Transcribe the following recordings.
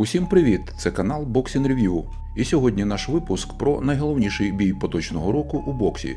Усім привіт! Це канал Boxing Review. І сьогодні наш випуск про найголовніший бій поточного року у боксі.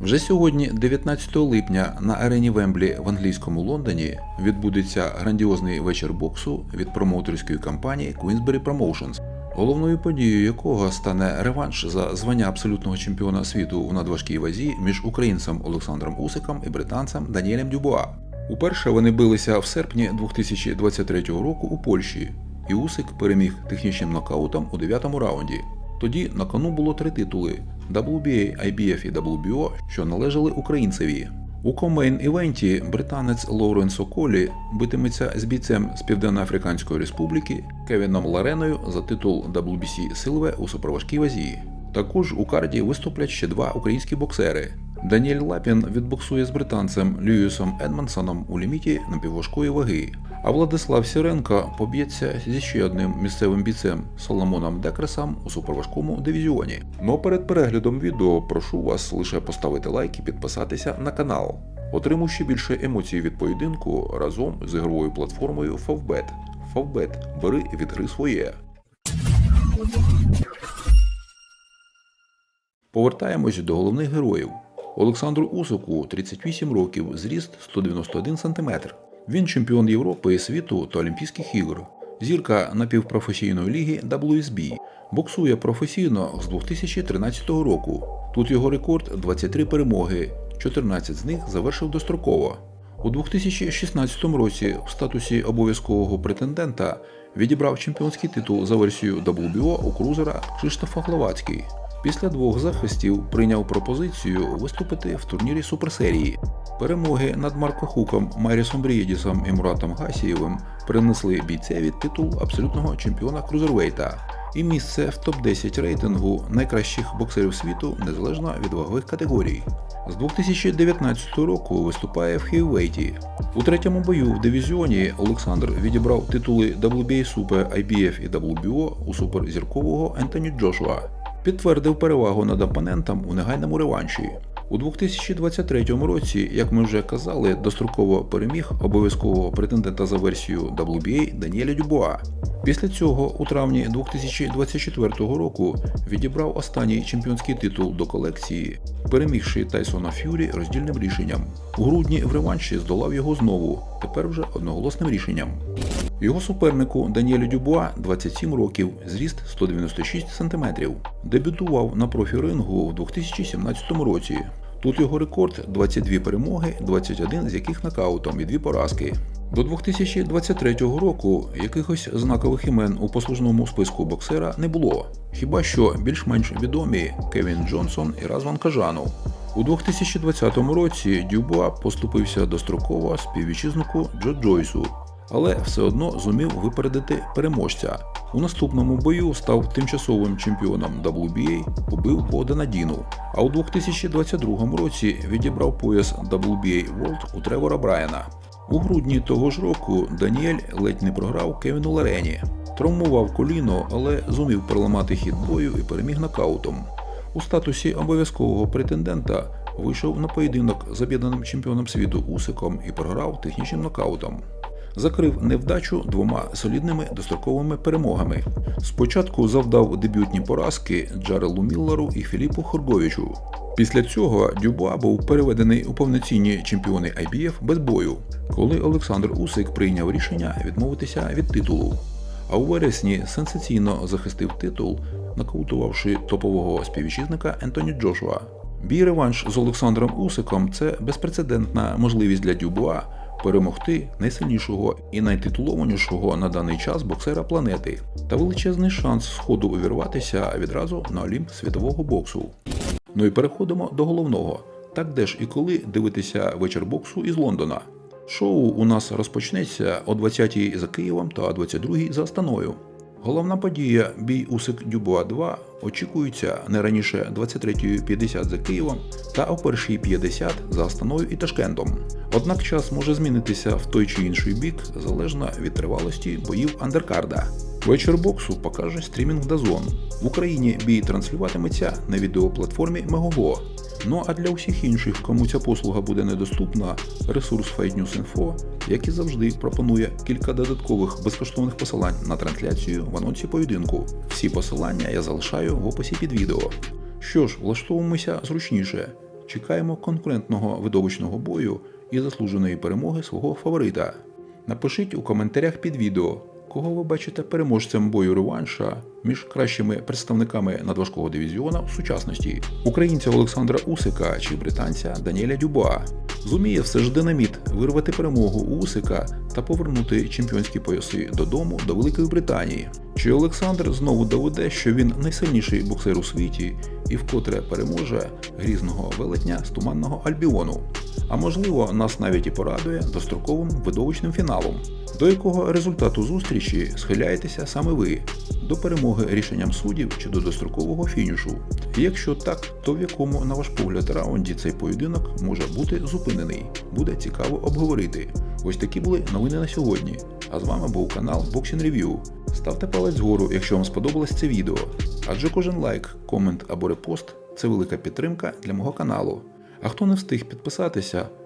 Вже сьогодні, 19 липня, на арені Вемблі в англійському Лондоні відбудеться грандіозний вечір боксу від промоутерської компанії Queensberry Promotions, головною подією якого стане реванш за звання абсолютного чемпіона світу у надважкій вазі між українцем Олександром Усиком і британцем Даніелем Дюбуа. Уперше вони билися в серпні 2023 року у Польщі, і Усик переміг технічним нокаутом у дев'ятому раунді. Тоді на кону було три титули WBA, IBF і WBO, що належали українцеві. У комейн-івенті британець Лоуренс Околі битиметься з бійцем з Південно-Африканської Республіки Кевіном Лареною за титул WBC Силве у суперважкій вазі. Також у карді виступлять ще два українські боксери. Даніель Лапін відбоксує з британцем Льюісом Едмонсоном у ліміті напівважкої ваги. А Владислав Сіренко поб'ється зі ще одним місцевим бійцем Соломоном Декресом у суперважкому дивізіоні. Но перед переглядом відео прошу вас лише поставити лайк і підписатися на канал. Отримуй ще більше емоцій від поєдинку разом з ігровою платформою Favbet. Favbet. бери від гри своє. Повертаємось до головних героїв. Олександру Усику 38 років, зріст 191 см. Він чемпіон Європи і світу та Олімпійських ігор. Зірка напівпрофесійної ліги WSB. Боксує професійно з 2013 року. Тут його рекорд 23 перемоги, 14 з них завершив достроково. У 2016 році в статусі обов'язкового претендента відібрав чемпіонський титул за версією WBO у крузера Кшиштофа Гловацький. Після двох захистів прийняв пропозицію виступити в турнірі суперсерії. Перемоги над Марко Хуком, Майрісом Брієдісом і Муратом Гасієвим принесли бійцеві титул абсолютного чемпіона крузервейта і місце в топ-10 рейтингу найкращих боксерів світу незалежно від вагових категорій. З 2019 року виступає в хейвейті. У третьому бою в дивізіоні Олександр відібрав титули WBA Super, IBF і WBO у суперзіркового Ентоні Джошуа підтвердив перевагу над опонентом у негайному реванші. У 2023 році, як ми вже казали, достроково переміг обов'язкового претендента за версією WBA Даніеля Дюбуа. Після цього, у травні 2024 року, відібрав останній чемпіонський титул до колекції, перемігши Тайсона Ф'юрі роздільним рішенням. У грудні в реванші здолав його знову, тепер вже одноголосним рішенням. Його супернику Даніелю Дюбуа 27 років, зріст 196 см. Дебютував на профі-рингу в 2017 році. Тут його рекорд 22 перемоги, 21 з яких нокаутом і 2 поразки. До 2023 року якихось знакових імен у послужному списку боксера не було. Хіба що більш-менш відомі Кевін Джонсон і Разван Кажану. У 2020 році Дюбуа поступився достроково співвітчизнику Джо Джойсу, але все одно зумів випередити переможця. У наступному бою став тимчасовим чемпіоном WBA, побив Богдана Діну. А у 2022 році відібрав пояс WBA World у Тревора Брайана. У грудні того ж року Даніель ледь не програв Кевіну Ларені. Травмував коліно, але зумів переламати хід бою і переміг нокаутом. У статусі обов'язкового претендента вийшов на поєдинок з об'єднаним чемпіоном світу Усиком і програв технічним нокаутом. Закрив невдачу двома солідними достроковими перемогами. Спочатку завдав дебютні поразки Джарелу Міллеру і Філіпу Хорговичу. Після цього Дюбуа був переведений у повноцінні чемпіони IBF без бою, коли Олександр Усик прийняв рішення відмовитися від титулу. А у вересні сенсаційно захистив титул, нокаутувавши топового співвітчизника Ентоні Джошуа. Бій реванш з Олександром Усиком це безпрецедентна можливість для Дюбуа перемогти найсильнішого і найтитулованішого на даний час боксера планети та величезний шанс сходу увірватися відразу на Олімп світового боксу. Ну і переходимо до головного. Так де ж і коли дивитися вечір боксу із Лондона. Шоу у нас розпочнеться о 20-й за Києвом та о 22-й за Астаною. Головна подія бій Усик Дюбуа 2 очікується не раніше 23.50 за Києвом та о 1.50 за Астаною і Ташкентом. Однак час може змінитися в той чи інший бік залежно від тривалості боїв андеркарда. Вечір боксу покаже стрімінг Дазон. В Україні бій транслюватиметься на відеоплатформі Megogo. Ну а для усіх інших, кому ця послуга буде недоступна, ресурс Fight News Info, як і завжди, пропонує кілька додаткових безкоштовних посилань на трансляцію в анонсі поєдинку. Всі посилання я залишаю в описі під відео. Що ж, влаштовуємося зручніше. Чекаємо конкурентного видовищного бою і заслуженої перемоги свого фаворита. Напишіть у коментарях під відео, кого ви бачите переможцем бою реванша між кращими представниками надважкого дивізіона у сучасності українця Олександра Усика чи британця Даніеля Дюба. Зуміє все ж динаміт вирвати перемогу у Усика та повернути чемпіонські пояси додому до Великої Британії. Чи Олександр знову доведе, що він найсильніший боксер у світі і вкотре переможе грізного велетня з туманного Альбіону? А можливо, нас навіть і порадує достроковим видовищним фіналом. До якого результату зустрічі схиляєтеся саме ви? До перемоги рішенням суддів чи до дострокового фінішу? Якщо так, то в якому, на ваш погляд, раунді цей поєдинок може бути зупинений? Буде цікаво обговорити. Ось такі були новини на сьогодні. А з вами був канал Boxing Review. Ставте палець вгору, якщо вам сподобалось це відео. Адже кожен лайк, комент або репост це велика підтримка для мого каналу. А хто не встиг підписатися,